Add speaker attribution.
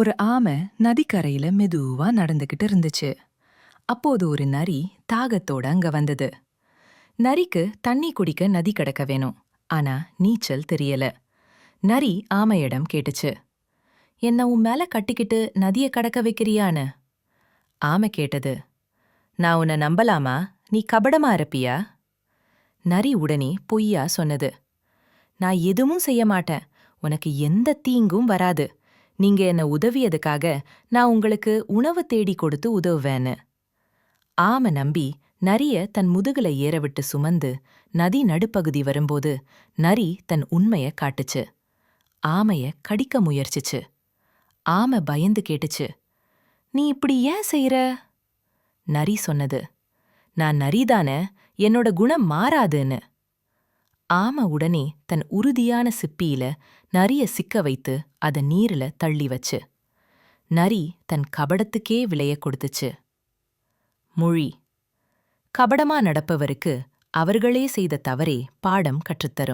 Speaker 1: ஒரு ஆமை நதிக்கரையில மெதுவா நடந்துகிட்டு இருந்துச்சு. அப்போது ஒரு நரி தாகத்தோட அங்க வந்தது. நரிக்கு தண்ணி குடிக்க நதி கடக்க வேணும். ஆனா நீச்சல் தெரியல. நரி ஆமையிடம் கேட்டுச்சு. என்ன உன் மேல கட்டிக்கிட்டு நதிய கடக்க வைக்கிறியான்னு? ஆமை கேட்டது. நான் உன்னை நம்பலாமா? நீ கபடமா இருப்பியா? நரி உடனே பொய்யா சொன்னது. நான் எதுவும் செய்ய மாட்டேன். உனக்கு எந்த தீங்கும் வராது. நீங்க என்ன உதவியதுக்காக நான் உங்களுக்கு உணவு தேடி கொடுத்து உதவுவேன்னு. ஆம நம்பி நரிய தன் முதுகுல ஏறவிட்டு சுமந்து நதி நடுப்பகுதி வரும்போது நரி தன் உண்மைய காட்டுச்சு. ஆமைய கடிக்க முயற்சிச்சு. ஆமை பயந்து கேட்டுச்சு நீ இப்படி ஏன் செய்யற நரி சொன்னது நான் நரிதானே என்னோட குணம் மாறாதுன்னு. ஆம உடனே தன் உறுதியான சிப்பியில நரிய சிக்க வைத்து அதை நீரில தள்ளி வச்சு. நரி தன் கபடத்துக்கே விளைய கொடுத்துச்சு. மொழி. கபடமா நடப்பவருக்கு அவர்களே செய்த தவறே பாடம் கற்றுத்தரும்.